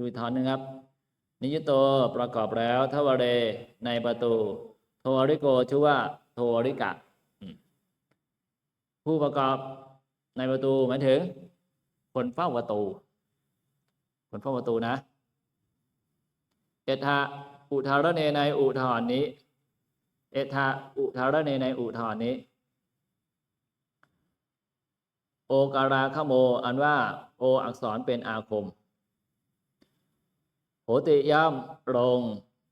ดูอีกทอนหนึ่งครับ นิยโตประกอบแล้วทวเรในประตู โทริโกชื่อว่า โทริกะ ผู้ประกอบในประตูหมายถึง คนเฝ้าประตู คนเฝ้าประตูนะ เอทะอุทารเนในอุทานนี้ เอทะอุทารเนในอุทานนี้โอการาขโม อันว่า โออักษรเป็นอาคม หติย่อมลง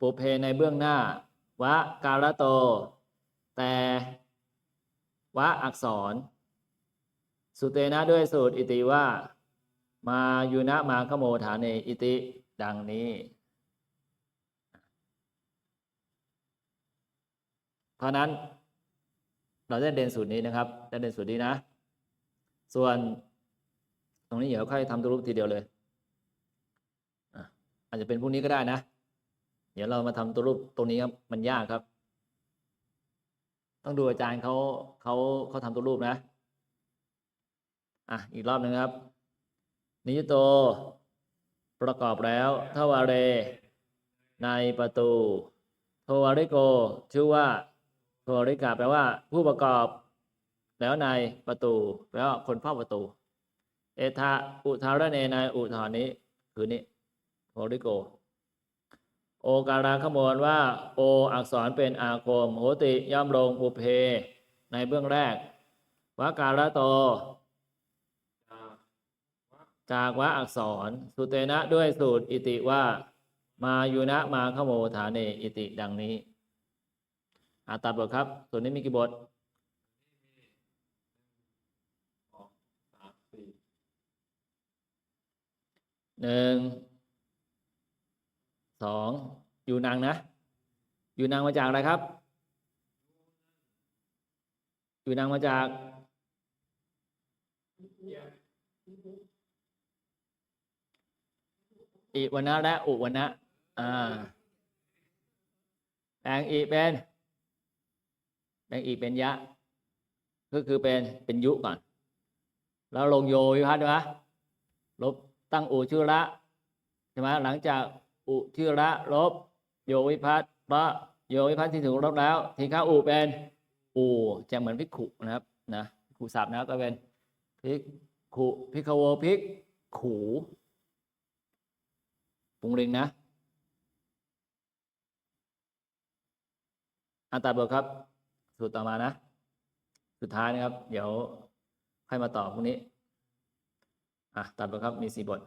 ปุเพในเบื้องหน้าวะการะโต แต่วะอักษร สุเตนะด้วยสูตรอิติว่า มายุนะมาขโมฐานเนอิติดังนี้ เพราะนั้นเราได้เรียนสูตรนี้นะครับ ได้เรียนสูตรนี้นะ ส่วนตรงนี้เดี๋ยวค่อยทำตัวรูปทีเดียวเลย อาจจะเป็นพรุ่งนี้ก็ได้นะ เดี๋ยวเรามาทำตัวรูปตรงนี้ครับ มันยากครับ ต้องดูอาจารย์เขาเขาเขาทำตัวรูปนะ อะ อีกรอบหนึ่งครับ นิยโต ประกอบแล้วทวาเร ในประตู โทวาริโก ชื่อว่า โทวาริกาแปลว่า ผู้ประกอบ แล้วในประตูแปลว่าคนเฝ้าประตู เอทาอุทารเนในอุทานนี้ คือนี้ โทวาริโก โอการาขมวลว่า โออักษรเป็นอาคม โหติย่อมลงอุเพ ในเบื้องแรกวาการะโต จากวะอักษร สุเตนะด้วยสูตรอิติว่า มายุนะมาขโมฐานเนอิติดังนี้อาตัดบทครับ ส่วนนี้มีกี่บทหนึ่ง สองอยู่นางนะอยู่นางมาจากอะไรครับอยู่นางมาจากอิวันะและอุวันะอ่าแปลงอีเป็นแปลงอีเป็นยะ ก็คือเป็นเป็นยุก่อน แล้วลงโยวิพัฒน์นะลบตั้งอุชื่อละใช่ไหมหลังจาก อุชื่อละลบ โยวิพัฒน์เพระโยวิพัฒน์ที่ถูกลบแล้วทีฆาอุเป็นอูจะเหมือนพิกขุนะครับนะพิกขุศัพท์นะก็เป็นพิกขุพิกโวพิกขูปรุงริงนะอันตัดบทครับ สูตรต่อมานะ สุดท้ายนะครับ เดี๋ยวค่อยมาต่อพรุ่งนี้ อะตัดบทครับมีสี่บท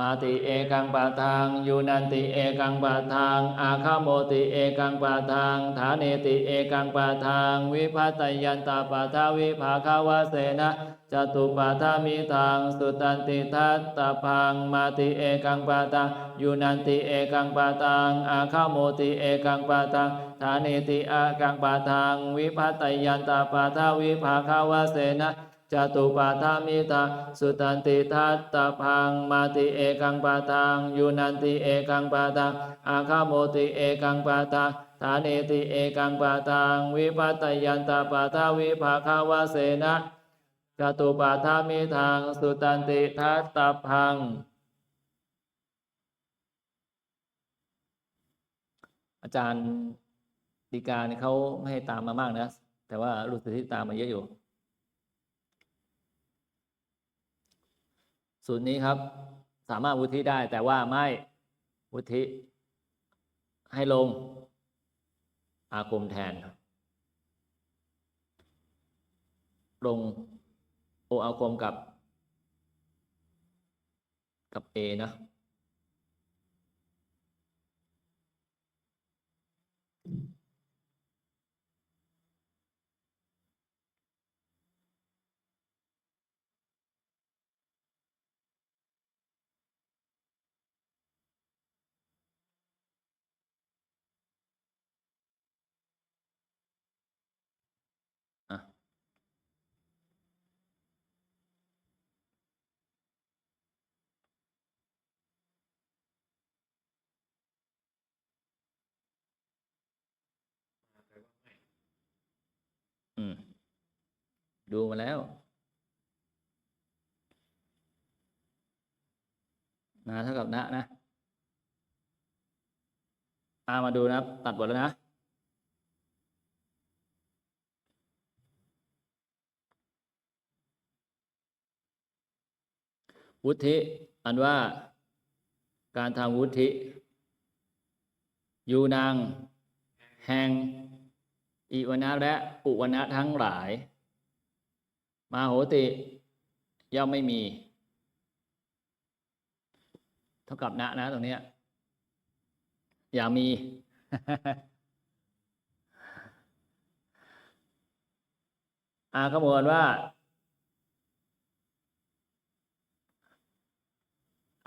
มาติเอกังปาทางยูนันติเอกังปาทาง อาคาโมติเอกังปาทางฐานเนติเอกังปาทาง วิพัตยันตาปาทาวิภาคาวาเสนะจตุปาทามีทาง สุตันติทัตตาพังมาติเอกังปาทางยูนันติเอกังปาทางอาคาโมติเอกังปาทางฐานเนติอากังปาทาง วิพัตยันตาปาทาวิภาคาวาเสนะ จตุปาทามิตาสุตันติทัตตาพังมาติเอกังปาทังยูนันติเอกังปาทังอาคาโมติเอกังปาทังฐานเนติเอกังปาทังวิปัตตยันตปาทาวิภาคาวาเสนะจตุปาทามิทางสุตันติทัตตาพัง อาจารย์ดีกาเนี่ยเขาไม่ให้ตามมามากนะ แต่ว่าลูกศิษย์ที่ตามมาเยอะอยู่ สูตรนี้ครับ สามารถวุฒิได้แต่ว่าไม่วุฒิให้ลง อาคมแทนลงโออาคมกับ กับเอนะ อืม ดูมาแล้ว นะเท่ากับนะนะอามาดูนะครับ ตัดบทแล้วนะ วุฒิ อันว่าการทำวุฒิยูนาง แห่ง อิวนะและอุวนะทั้งหลาย มาโหติ ย่อมไม่มี เท่ากับนะนะตรงนี้ อย่ามี อาขมวลว่า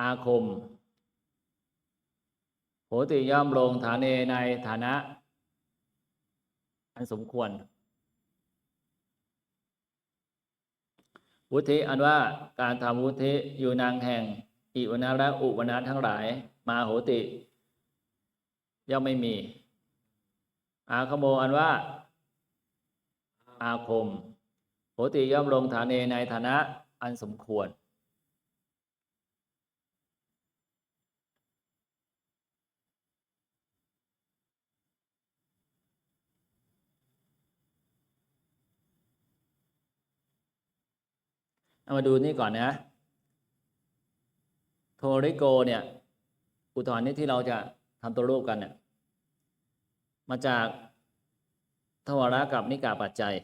อาคม โหติย่อมลงฐานเนในฐานะ อันสมควรวุฒิอันว่าการทำวุฒิอยู่นางแห่ง อิวนาและอุวนาทั้งหลาย มาโหติ ย่อมไม่มี อาคโมอันว่า อาคม โหติย่อมลงฐานเนในฐานะอันสมควร เอามาดูนี่ก่อนนะ โทริโกเนี่ย อุทธรณ์นี้ที่เราจะทำตัวรูปกันเนี่ย มาจากทวาระกับนิกาปัจจัย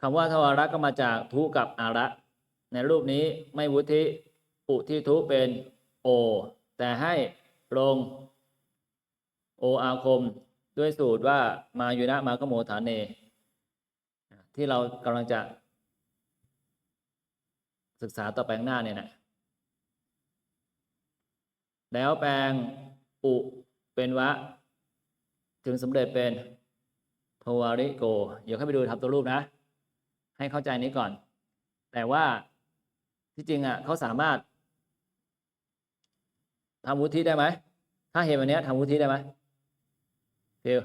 คำว่าทวาระก็มาจากทุกับอาระ ในรูปนี้ไม่วุธิอุที่ทุเป็นโอ แต่ให้ลงโออาคมด้วยสูตรว่ามายุนะมากโมฐานเน ที่เรากำลังจะ ศึกษาต่อไปข้างหน้าเนี่ยนะแล้วแปลงอุเป็นวะ ถึงสำเร็จเป็นโทวาริโก เดี๋ยวเข้าไปดูทำตัวรูปนะ ให้เข้าใจนี้ก่อน แต่ว่าที่จริงอะเขาสามารถทำวุฒิได้ไหม ถ้าเห็นแบบนี้ทำวุฒิได้ไหมฟิว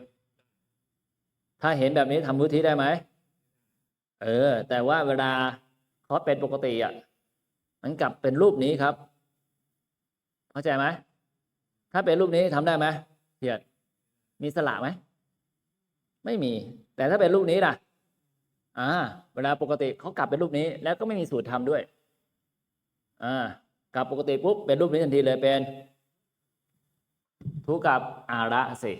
ถ้าเห็นแบบนี้ทำวุฒิได้ไหม เออ แต่ว่าเวลา เขาเป็นปกติอะมันกลับเป็นรูปนี้ครับ เข้าใจไหมถ้าเป็นรูปนี้ทำได้ไหมเพียรมีสละไหมไม่มี แต่ถ้าเป็นรูปนี้ล่ะอ่าเวลาปกติเขากลับเป็นรูปนี้ แล้วก็ไม่มีสูตรทำด้วยอ่ากลับปกติปุ๊บเป็นรูปนี้ทันทีเลยเป็นทุกกับอาระสิ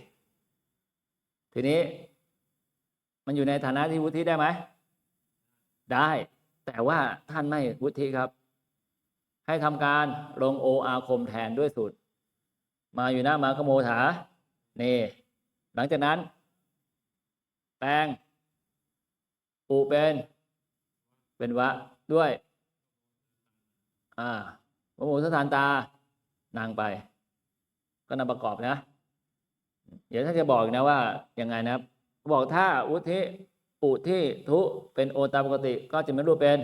ทีนี้ มันอยู่ในฐานะที่วุฒิได้ไหมได้ แต่ว่าท่านไม่วุฒิครับ ให้ทำการลงโออาคมแทนด้วยสูตร มาอยู่หน้ามากโมถานี่หลังจากนั้น แปลงปูเป็น เป็นวะด้วย อ่ามโมสถานตานางไป ก็นำประกอบนะ เดี๋ยวท่านจะบอกอีกนะว่ายังไงนะครับ บอกถ้าวุฒิ อุที่ทุเป็นโอตามปกติก็จะไม่รู้เป็น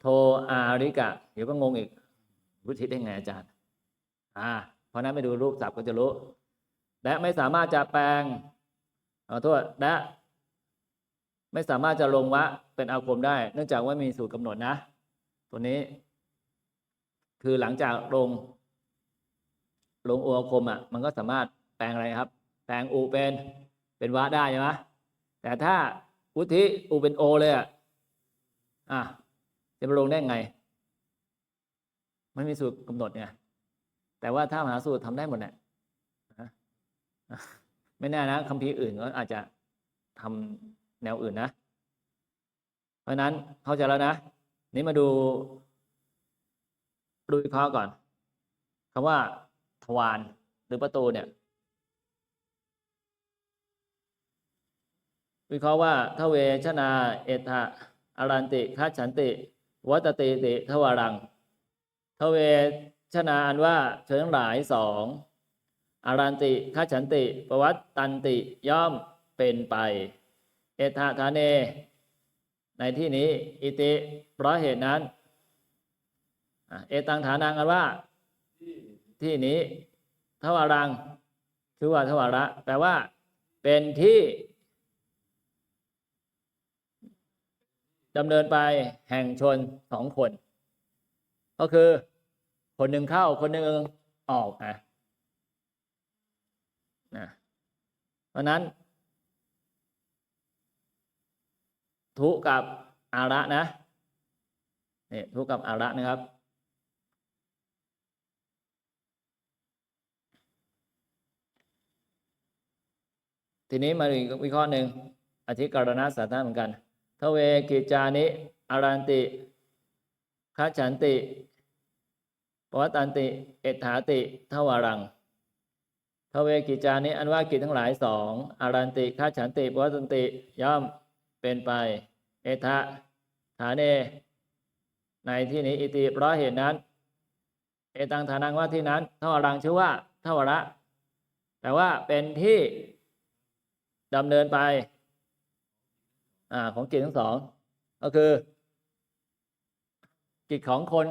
โทอาริกะ เดี๋ยวก็งงอีกวุฒิศได้ไงอาจารย์ อ่า เพราะนั้นไปดูรูปศัพท์ก็จะรู้ และไม่สามารถจะแปลงขอโทษและไม่สามารถจะลงวะเป็นอาคมได้ เนื่องจากว่ามีสูตรกำหนดนะ ตัวนี้ คือหลังจากลง ลงโออาคมอะ มันก็สามารถแปลงอะไรครับ แปลงอูเป็นเป็นวะได้ใช่ไหม แต่ถ้าวุฒิอูเป็นโอเลยอะอะจะมาลงได้ไงไม่มีสูตรกำหนดไงแต่ว่าถ้ามหาสูตรทำได้หมดแหละไม่แน่นะคัมภีอื่นก็อาจจะทำแนวอื่นนะ เพราะนั้นเข้าใจแล้วนะ นี่มาดูดูวิเคราะห์ก่อนคำว่าทวารหรือประตูเนี่ย วิเคราะห์ว่าทเวชนาเอทะอารันติคัจฉันติ วัตติติทวารังทเวชนาอันว่าเชิงหลายสองอารันติคัจฉันติ ประวัตตันติย่อมเป็นไป เอทะทาเน ในที่นี้ อิติเพราะเหตุนั้น เอตังฐานังอันว่า ที่นี้ทวารัง คือว่าทวาระ แปลว่า เป็นที่ ดำเนินไปแห่งชนสองคน ก็คือ คนหนึ่งเข้าคนหนึ่งออกนะนะเพราะนั้น ทุกับอาระนะนี่ทุกับอาระนะครับทีนี้มาอีกวิเคราะห์หนึ่งอธิกรณสัตนะเหมือนกัน ทเวกิจานิอารันติคัจฉันติปวัตตันติ เอถาติทวารังทเวกิจานิอันว่ากิจทั้งหลายสองอารันติคัจฉันติปวัตตันติย่อมเป็นไป เอทะฐาเนในที่นี้อิติเพราะเหตุนั้น เอตังฐานังว่าที่นั้นทวารังชื่อว่าทวระแต่ว่าเป็นที่ดำเนินไป อ่าของจิตทั้งสองก็คือ จิตของคน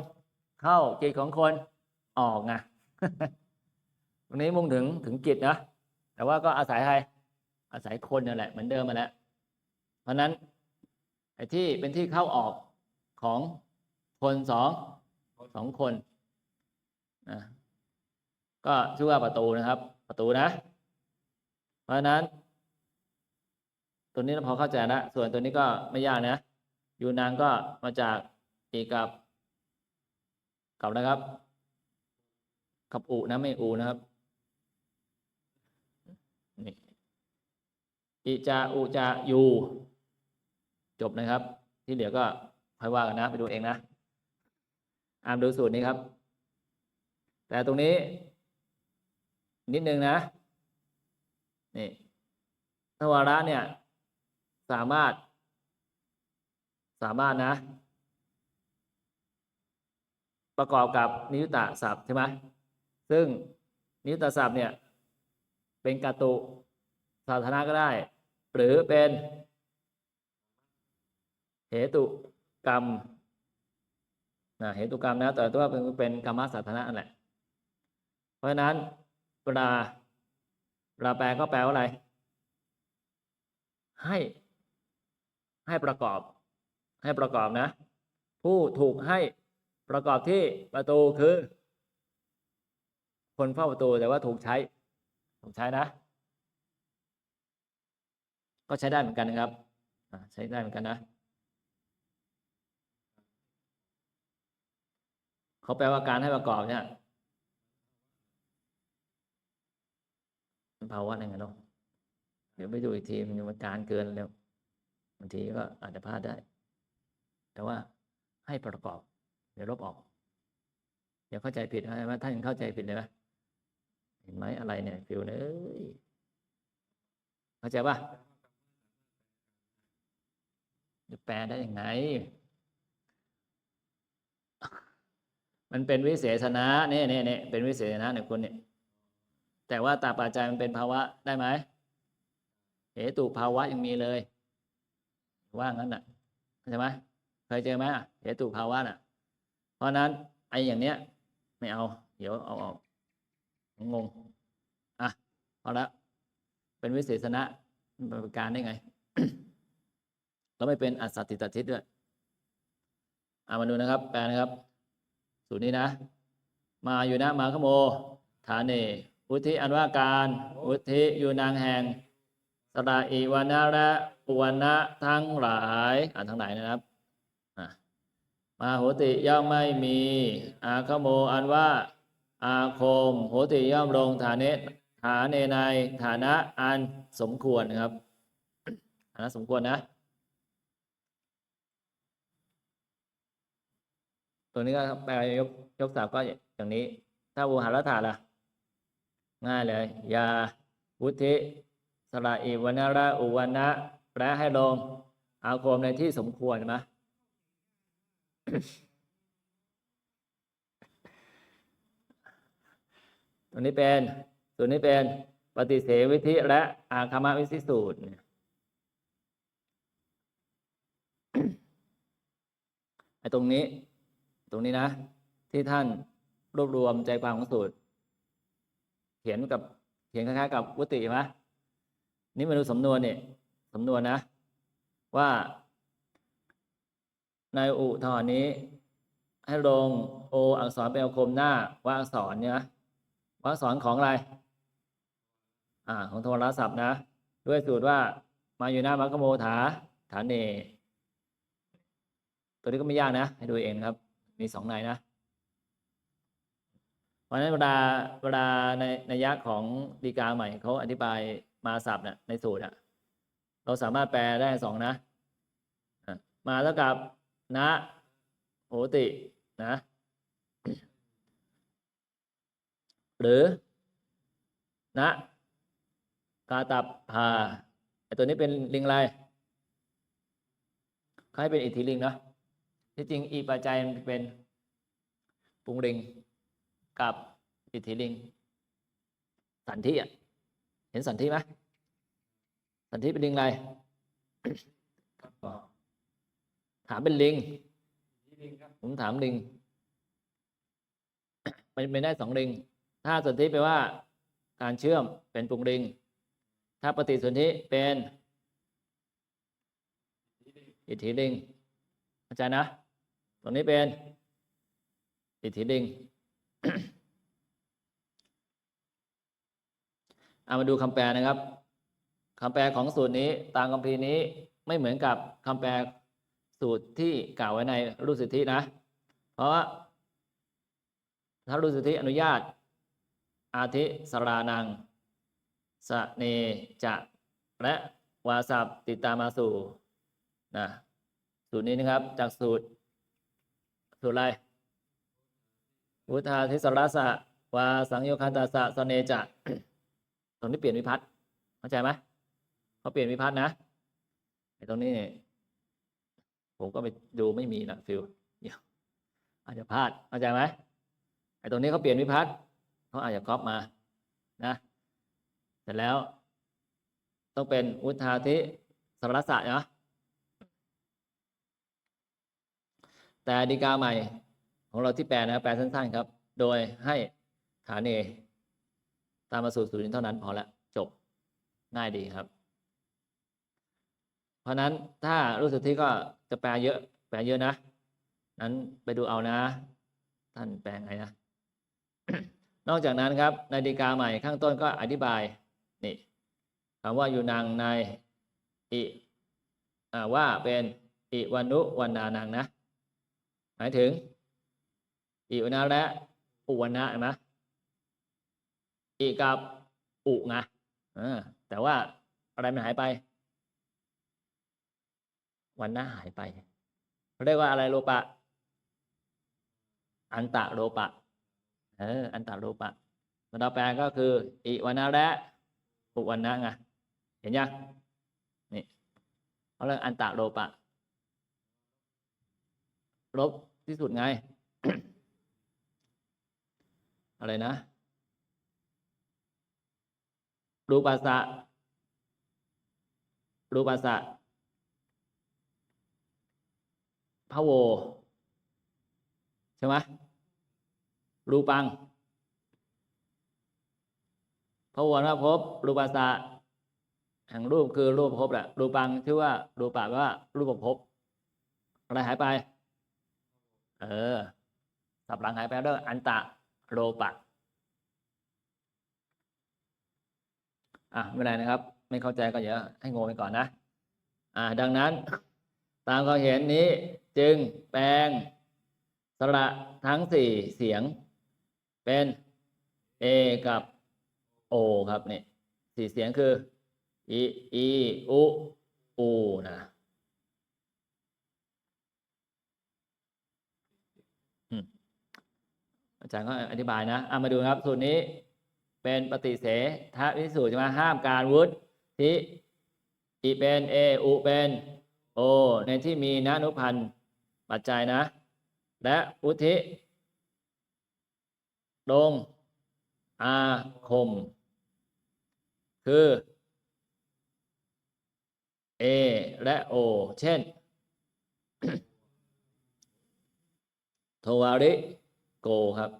เข้าจิตของคนออกไงตรงนี้มุ่งถึงถึงจิตนะแต่ว่าก็อาศัยใครอาศัยคนนั่นแหละเหมือนเดิมมาแล้วเพราะนั้นไอ้ที่เป็นที่เข้าออกของคนสองสองคนนะก็ชื่อว่าประตูนะครับ ประตูนะ เพราะนั้น ตัวนี้เราพอเข้าใจแล้วส่วนตัวนี้ก็ไม่ยากนะยูนางก็มาจากอีกับกับนะครับ กับอุนะไม่อูนะครับนี่อิจาอุจายูจบนะครับ ที่เหลือก็ค่อยว่ากันนะ ไปดูเองนะอ่านดูสูตรนี้ครับ แต่ตรงนี้ นิดนึงนะนี่ทวาระเนี่ย สามารถ สามารถนะ ประกอบกับนิยุตตศัพท์ใช่ไหมซึ่งนิยุตตศัพท์เนี่ย เป็นกาตุสาธารณะก็ได้ หรือเป็นเหตุกรรมนะเหตุกรรมนะแต่ตัวเป็นเป็นกรรมสาธารณะนั่นแหละ เพราะฉะนั้นเวลาเวลาแปลก็แปลว่าอะไร ให้ ให้ประกอบ ให้ประกอบนะ ผู้ถูกให้ประกอบที่ประตูคือ คนเฝ้าประตูแต่ว่าถูกใช้ ถูกใช้นะ ก็ใช้ได้เหมือนกันนะครับใช้ได้เหมือนกันนะเขาแปลว่าการให้ประกอบเนี่ยมันภาวะยังไงเนาะเดี๋ยวไปดูอีกทีมันมันการเกินเร็ว บางทีก็อาจจะพลาดได้ แต่ว่าให้ประกอบ เดี๋ยวลบออก เดี๋ยวเข้าใจผิดนะว่าท่านเข้าใจผิดเลยไหมเห็นไหมอะไรเนี่ยฟิวเนยเข้าใจปะจะแปลได้ยังไง มันเป็นวิเศษนะเนี่ยเนี่ยเนี่ยเป็นวิเศษนะเนี่ยคนเนี่ย แต่ว่าตาปัจจัยมันเป็นภาวะได้ไหมเหตุภาวะยังมีเลย ว่างั้นน่ะใช่ไหมเคยเจอไหมเหตุภาวะน่ะ เพราะนั้นไอ้อย่างเนี้ย ไม่เอา เดี๋ยวเอาออกงงอะเอาละเป็นวิเศษนะมันเป็นการได้ไง แล้วไม่เป็นอัศติตทิศด้วยอามาดูนะครับ แปลนะครับ สูตรนี้นะ มาอยู่นะมาขโม ฐานเนอุทิอันว่าการ อุทิอยู่นางแห่ง สระอีวานะและอุวนะทั้งหลายอ่านทั้งหลายนะครับมาโหติย่อมไม่มี อาคโมอันว่าอาคม โหติย่อมลงฐานเนฐานเนในฐานะอันสมควรนะครับฐานะสมควรนะ ตัวนี้ก็แปลยกยกศัพท์ก็อย่างนี้ ถ้าวูหารถาล่ะ ง่ายเลยยาวุธิ ระอีวนาระอุวนะแปลให้ลงอาคมในที่สมควรไหมตัวนี้เป็นตัวนี้เป็นปฏิเสวิธิและอาคามวิสิสูตรไอ้ตรงนี้ ตรงนี้นะ ที่ท่านรวบรวมใจความของสูตร เขียนกับเขียนคล้ายๆกับวุติไหม นี่มาดูสำนวนเนี่ยสำนวนนะ ว่า ในอุทอนี้ ให้ลงโออักษรเป็นอาคมหน้าว่าอักษรเนี่ยนะว่าอักษรของอะไร อ่า ของโทรศัพท์นะ ด้วยสูตรว่ามาอยู่หน้ามัคคโมถาฐานเนตัวนี้ก็ไม่ยากนะ ให้ดูเองครับ มีสองในนะเพราะฉะนั้นเวลาเวลาในในยักษ์ของดีกาใหม่เขาอธิบาย มาศัพท์เนี่ยในสูตรอะเราสามารถแปลได้สองนะ มาเท่ากับนะโหตินะ หรือนะกาตับพาไอตัวนี้เป็นลิงอะไรเขาให้เป็นอิทธิลิงเนาะที่จริงอีปัจจัยมันเป็นปุงลิงกับอิทธิลิงสันทิอะ ห็นสันทิไหมสันทิเป็นลิงอะไรถามเป็นลิง ผมถามลิง มันไม่ได้สองลิง ถ้าสันทิแปลว่าการเชื่อมเป็นปรุงลิง ถ้าปฏิสนธิเป็นอิทธิลิงเข้าใจนะ ตรงนี้เป็นอิทธิลิง เอามาดูคำแปลนะครับคำแปลของสูตรนี้ตามคัมภีร์นี้ไม่เหมือนกับคำแปลสูตรที่กล่าวไว้ในรูปสิทธินะ เพราะว่าถ้ารูปสิทธิอนุญาต อาทิสรานังสเนจะและวาสับติดตามมาสู่นะสูตรนี้นะครับจากสูตร สูตรอะไรวุธาทิสรัสสะวาสังโยคันตาสะสเนจะ ตรงนี้เปลี่ยนวิพัฒน์เข้าใจไหมเขาเปลี่ยนวิพัฒน์นะไอ้ตรงนี้ผมก็ไปดูไม่มีนะฟิลอาจจะพลาดเข้าใจไหมไอ้ตรงนี้เขาเปลี่ยนวิพัฒน์เขาอาจจะก๊อปมานะเสร็จแล้ว ต้องเป็นวุธาทิสรัสะเนาะแต่ดีกาใหม่ของเราที่แปลนะแปลสั้นๆครับ โดยให้ฐานเน ตามมาสู่สูนี้เท่านั้นพอละจบง่ายดีครับ เพราะนั้นถ้ารู้สึกที่ก็จะแปลเยอะแปลเยอะนะ นั้นไปดูเอานะ ท่านแปลไงนะ นอกจากนั้นครับในดีกาใหม่ข้างต้นก็อธิบายนี่คำว่าอยู่นางในอิอว่าเป็นอิวันุวันนานังนะ หมายถึงอิวนะและอุวนะเห็นไหม อีกับอุไงแต่ว่าอะไรมันหายไป วันหนะหายไปเขาเรียกว่าอะไรโลปะ อันตะโลปะ เออ อันตะโลปะ มันเราแปลก็คือ อิวันนะและอุวันนะไงเห็นยังนี่เขาเรียกอันตะโลปะ ลบที่สุดไง อะไรนะ รูปัสสะรูปัสสะพระโว ใช่ไหมรูปังพระโวนะพบรูปัสสะแห่งรูปคือรูปภพแหละรูปังชื่อว่ารูปะแปลว่ารูปภพอะไรหายไป เออสับหลังหายไปแล้วอันตะโลปะ อะไม่เป็นไรนะครับ ไม่เข้าใจก็อย่าให้งงไปก่อนนะ อ่า ดังนั้น ตามความเห็นนี้จึงแปลงสระทั้งสี่เสียง เป็น A กับ O ครับนี่สี่เสียงคืออีอีอุอูนะอาจารย์ก็อธิบายนะเอามาดูครับ สูตรนี้ เป็นปฏิเสธวิสูตรใช่ไหมห้ามการวุฒิทิอีเป็นเออุเป็นโอในที่มีนานุพันธ์ปัจจัยนะ และอุทิลงอาคม คือ A และ O เช่น โทวาริโกครับ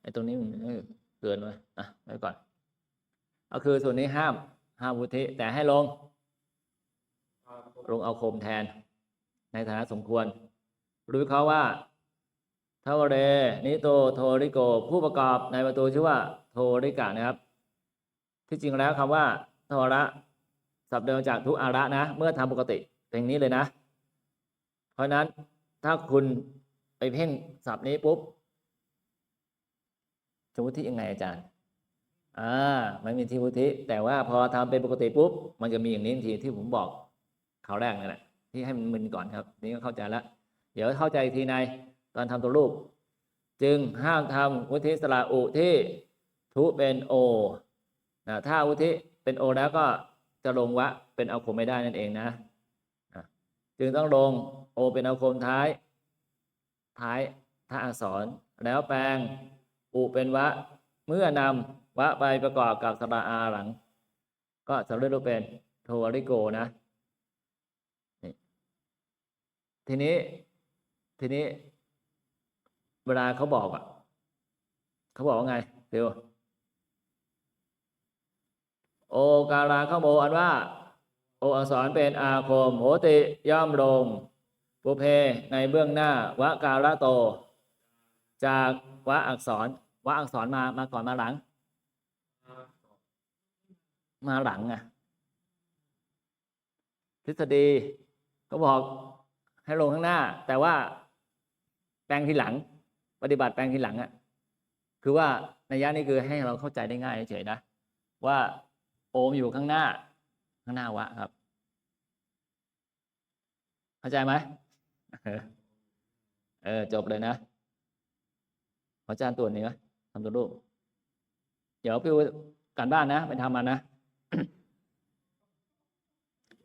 ไอ้ตรงนี้มันเกินไว้อะไว้ก่อนก็คือส่วนนี้ห้ามห้ามวุฒิแต่ให้ลง ลงเอาคมแทน ในฐานะสมควร รู้เขาว่าทวเร นิโตโทริโก ผู้ประกอบในประตูชื่อว่า โทริกะนะครับ ที่จริงแล้วคำว่าโทระสับเดิมจากทุอาระนะ เมื่อทำปกติเป็นอย่งนี้เลยนะ เพราะฉะนั้นถ้าคุณไปเพ่งศัพท์นี้ปุ๊บ สมมติยังไงอาจารย์อ่ามันมีที่วุธิแต่ว่าพอทำเป็นปกติปุ๊บมันจะมีอย่างนี้ทีที่ผมบอกข่าวแรกนั่นแหละที่ให้มันมึนก่อนครับ นี่ก็เข้าใจแล้วเดี๋ยวเข้าใจอีกทีในตอนทำตัวรูป จึงห้ามทำวุธิสระอุที่ทุเป็นโอนะถ้าวุธิเป็นโอแล้วก็จะลงวะเป็นเอาคมไม่ได้นั่นเองนะจึงต้องลงโอเป็นเอาคมท้าย ท้ายท่าอักษรแล้วแปลง อุเป็นวะ เมื่อนำวะไปประกอบกับสระอาหลัง ก็จะเรียกว่าเป็นโทริโกนะทีนี้ ทีนี้ เวลาเขาบอกอะเขาบอกว่าไงเดี๋ยวโอการาข้าโมอันว่า โออักษรเป็นอาคม โหติย่อมลงปุเพในเบื้องหน้าวะการะโต จากวะอักษรวะอักษรมามาก่อนมาหลัง มาหลังอะทฤษฎีก็บอกให้ลงข้างหน้า แต่ว่าแปลงทีหลัง ปฏิบัติแปลงทีหลังอะคือว่าในยะนี้คือให้เราเข้าใจได้ง่ายเฉยๆนะว่าโอมอยู่ข้างหน้า ข้างหน้าวะครับ เข้าใจไหมเออจบเลยนะ อาจารย์ตัวนี้ไหมทำตัวรูป เดี๋ยวพิวการบ้านนะ ไปทำมานะ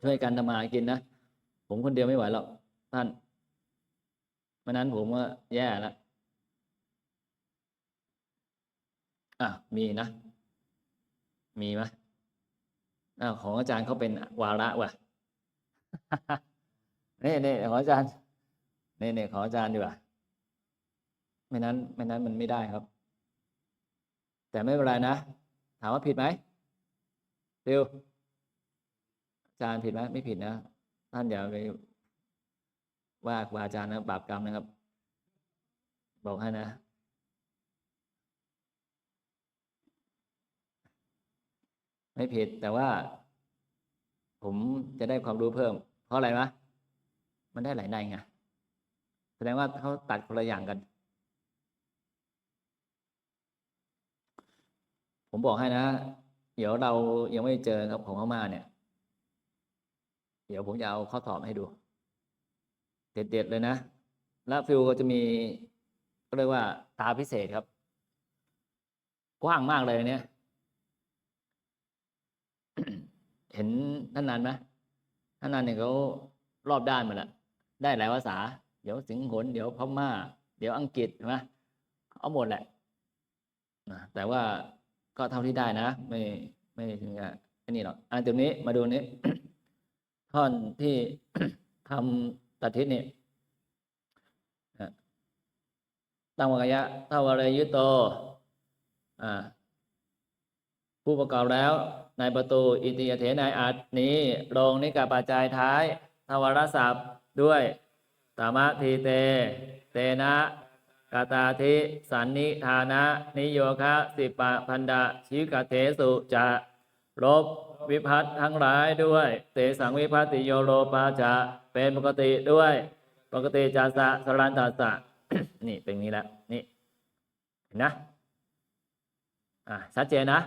ช่วยกันทำมาหากินนะ ผมคนเดียวไม่ไหวหรอกท่านไม่นั้นผมก็แย่แล้วอะ มีนะ มีไหมอ้าวของอาจารย์เขาเป็นวาระว่ะนี่นี่ของอาจารย์นี่นี่ของอาจารย์ดีกว่า ไม่นั้นไม่นั้นมันไม่ได้ครับ แต่ไม่เป็นไรนะ ถามว่าผิดไหมเร็วอาจารย์ผิดไหมไม่ผิดนะ ท่านอย่าไปว่าครูอาจารย์นะบาปกรรมนะครับ บอกให้นะไม่ผิดแต่ว่า ผมจะได้ความรู้เพิ่ม เพราะอะไรวะมันได้หลายในไงแสดงว่าเขาตัดคนละอย่างกัน ผมบอกให้นะ เดี๋ยวเรายังไม่เจอครับของเขามาเนี่ย เดี๋ยวผมจะเอาข้อสอบให้ดู เด็ดๆเลยนะ แล้วฟิวก็จะมีก็เรียกว่าตาพิเศษครับ กว้างมากเลยเนี่ย เห็นท่านนันไหมท่านนันเนี่ยเขารอบด้านหมาแล้วได้หลายภาษา เดี๋ยวสิงหนเดี๋ยวพม่า เดี๋ยวอังกฤษใช่ไหมเอาหมดแหละแต่ว่า ก็เท่าที่ได้นะ ไม่ไม่ถึงกับอ้นี่หรอกอันตรงนี้มาดูนี้ ท่อนที่ทำตัดทิศนี่ตั้งวกยะเท่าวารยุโตอ่าผู้ประกอบแล้วในประตูอิติยเถนายอาจนี้ลงนิกาปัจจัยท้ายทวารศัพท์ด้วยตามะทีเต เตนะาตาธิสันนิธานะ นิโยคะสิปะพันดาชิกเทสุจะลบวิพัตทั้งหลายด้วยเตสังวิพัติโยโลปาจะเป็นปกติด้วย ปกติจัสะสรันตัสะนี่เป็นนี้แล้วนี่เห็นนะอ่าชัดเจนนะ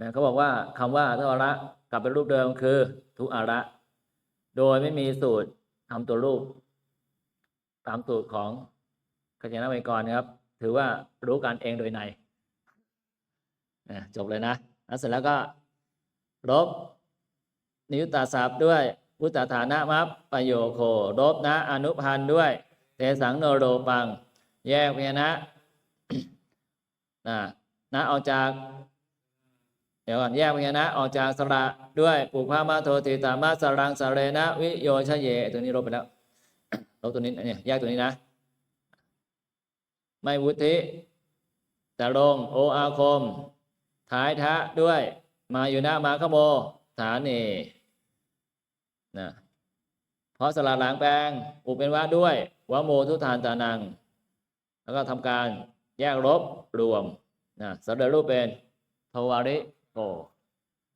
นะเขาบอกว่าคำว่าทุอาระกลับเป็นรูปเดิมคือ ทุอาระ โดยไม่มีสูตรทำตัวรูป ตามสูตรของขจนาไวยากรณ์นะครับ ถือว่ารู้กันเองโดยในจบเลยนะแล้วเสร็จแล้วก็ลบนิยุตตาศัพท์ด้วยพุทธฐานะมัปประโยโคลบนะ อนุพันธ์ด้วยเทสังโนโรปัง แยกพยนะนะนะออกจาก เดี๋ยวก่อนแยกพยนะออกจากสระด้วยปุพามาโทติตามาสรังสเรนะ วิโยชเย ตัวนี้ลบไปแล้ว ลบตัวนี้เนี่ยแยกตัวนี้นะ ไม่วุธิแต่ลงโออาคม ท้ายทะด้วย มาอยู่หน้ามาขโมฐานเนนะเพราะสระหลังแปลงอุเป็นว่าด้วยวโมทุทานตานัง แล้วก็ทำการแยกลบรวมนะสำเร็จรูปเป็นโทวาริโก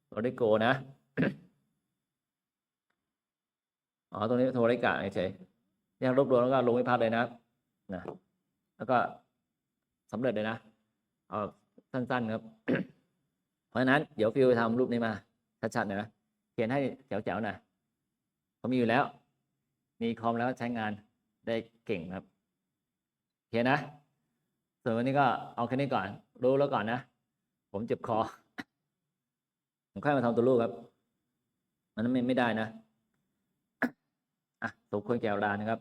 โทวาริโกนะ อ๋อ ตรงนี้โทวาริกะเฉย ๆแยกลบรวมแล้วก็ลงวิพัฒน์เลยนะนะแล้วก็สำเร็จเลยนะเอาสั้น ๆ ครับ เพราะฉะนั้นเดี๋ยวฟิวไปทำรูปนี้มาชัดๆหน่อยนะเขียนให้แจ๋วๆหน่อยผมมีอยู่แล้ว มีคอมแล้วใช้งานได้เก่งครับโอเคนะ ส่วนวันนี้ก็เอาแค่นี้ก่อน รู้แล้วก่อนนะ ผมเจ็บคอผมค่อยมาทำตัวลูกครับ มันไม่ไม่ได้นะ อะสมควรแก่เวลานะครับ